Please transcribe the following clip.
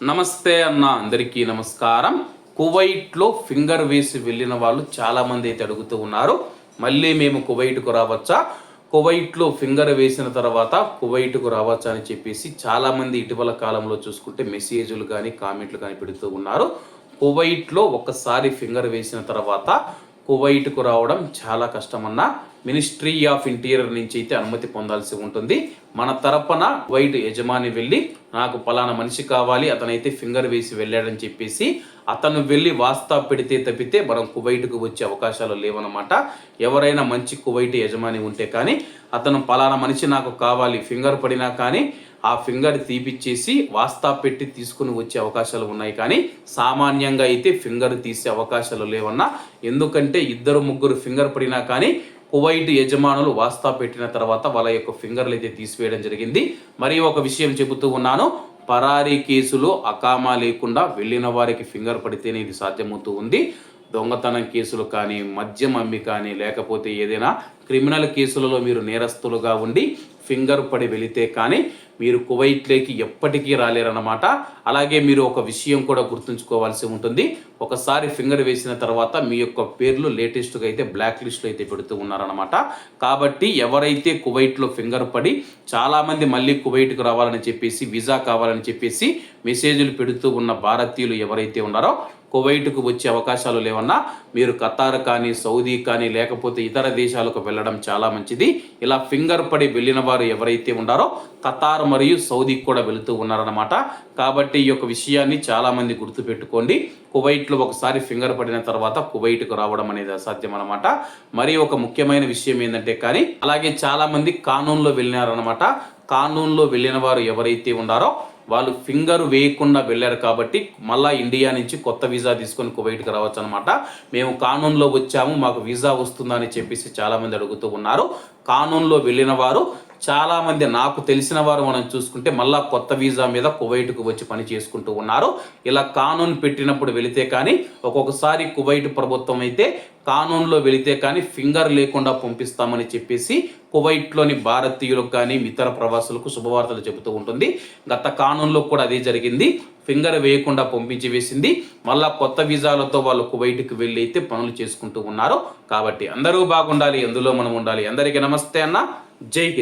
నమస్తే అన్న అందరికీ నమస్కారం. కువైట్లో ఫింగర్ వేసి వెళ్ళిన వాళ్ళు చాలామంది అయితే అడుగుతూ ఉన్నారు. మళ్ళీ మేము కువైట్కు రావచ్చా? కువైట్లో ఫింగర్ వేసిన తర్వాత కువైట్కు రావచ్చా అని చెప్పేసి చాలామంది ఇటీవల కాలంలో చూసుకుంటే మెసేజ్లు కానీ కామెంట్లు కానీ పెడుతూ ఉన్నారు. కువైట్లో ఒక్కసారి ఫింగర్ వేసిన తర్వాత కువైట్కు రావడం చాలా కష్టమన్నా మినిస్ట్రీ ఆఫ్ ఇంటీరియర్ నుంచి అయితే అనుమతి పొందాల్సి ఉంటుంది. మన తరపున కువైట్ యజమాని వెళ్ళి నాకు పలానా మనిషి కావాలి అతనైతే ఫింగర్ వేసి వెళ్ళాడని చెప్పేసి అతను వెళ్ళి వాస్తా పెడితే తప్పితే మనం కువైట్కు వచ్చే అవకాశాలు లేవన్నమాట. ఎవరైనా మంచి కువైట్ యజమాని ఉంటే కానీ అతను పలానా మనిషి నాకు కావాలి ఫింగర్ పడినా కానీ ఆ ఫింగర్ తీపిచ్చేసి వాస్తా పెట్టి తీసుకుని వచ్చే అవకాశాలు ఉన్నాయి కానీ సామాన్యంగా అయితే ఫింగర్ తీసే అవకాశాలు లేవన్నా ఎందుకంటే ఇద్దరు ముగ్గురు ఫింగర్ పడినా కానీ కువైట్ యజమానులు వాస్తా పెట్టిన తర్వాత వాళ్ళ యొక్క ఫింగర్లు అయితే తీసివేయడం జరిగింది. మరి ఒక విషయం చెబుతూ ఉన్నాను. పరారీ కేసులో అకామా లేకుండా వెళ్ళిన వారికి ఫింగర్ పడితేనే ఇది సాధ్యమవుతూ ఉంది. దొంగతనం కేసులు కానీ మద్యం అమ్మి కానీ లేకపోతే ఏదైనా క్రిమినల్ కేసులలో మీరు నేరస్తులుగా ఉండి ఫింగర్ పడి వెళితే కానీ మీరు కువైట్లోకి ఎప్పటికీ రాలేరన్నమాట. అలాగే మీరు ఒక విషయం కూడా గుర్తుంచుకోవాల్సి ఉంటుంది. ఒకసారి ఫింగర్ వేసిన తర్వాత మీ యొక్క పేర్లు లేటెస్ట్గా అయితే బ్లాక్ లిస్ట్లో అయితే పెడుతూ ఉన్నారన్నమాట. కాబట్టి ఎవరైతే కువైట్లో ఫింగర్ పడి చాలామంది మళ్ళీ కువైట్కు రావాలని చెప్పేసి వీసా కావాలని చెప్పేసి మెసేజ్లు పెడుతూ ఉన్న భారతీయులు ఎవరైతే ఉన్నారో కువైట్కు వచ్చే అవకాశాలు లేవన్నా మీరు ఖతార్ కానీ సౌదీ కానీ లేకపోతే ఇతర దేశాలకు వెళ్ళడం చాలా మంచిది. ఇలా ఫింగర్ పడి వెళ్ళిన వారు ఎవరైతే ఉన్నారో ఖతార్ మరియు సౌదీకి కూడా వెళుతూ ఉన్నారన్నమాట. కాబట్టి ఈ యొక్క విషయాన్ని చాలామంది గుర్తుపెట్టుకోండి. కువైట్లో ఒకసారి ఫింగర్ పడిన తర్వాత కువైట్కు రావడం అనేది అసాధ్యం అనమాట మరి ఒక ముఖ్యమైన విషయం ఏంటంటే కానీ అలాగే చాలామంది కానూన్లో వెళ్ళినారనమాట కానూన్లో వెళ్ళిన వారు ఎవరైతే ఉన్నారో వాళ్ళు ఫింగర్ వేయకుండా వెళ్ళారు కాబట్టి మళ్ళీ ఇండియా నుంచి కొత్త వీసా తీసుకొని కువైట్కి రావచ్చు అనమాట మేము కానూన్లో వచ్చాము మాకు వీసా వస్తుందని చెప్పేసి చాలామంది అడుగుతూ ఉన్నారు. కానూన్లో వెళ్ళిన వారు చాలామంది నాకు తెలిసిన వారు మనం చూసుకుంటే మళ్ళా కొత్త వీసా మీద కువైట్కు వచ్చి పని చేసుకుంటూ ఉన్నారు. ఇలా కానూన్ పెట్టినప్పుడు వెళితే కానీ ఒక్కొక్కసారి కువైట్ ప్రభుత్వం అయితే కానూన్లో వెళితే కానీ ఫింగర్ లేకుండా పంపిస్తామని చెప్పేసి కువైట్లోని భారతీయులకు కానీ ఇతర ప్రవాసులకు శుభవార్తలు చెబుతూ ఉంటుంది. గత కానూన్లో కూడా అదే జరిగింది. ఫింగర్ వేయకుండా పంపించి వేసింది. మళ్ళా కొత్త వీసాలతో వాళ్ళు కువైట్కి వెళ్ళి అయితే పనులు చేసుకుంటూ ఉన్నారు. కాబట్టి అందరూ బాగుండాలి ఎందులో మనం ఉండాలి. అందరికీ నమస్తే అన్న. Jai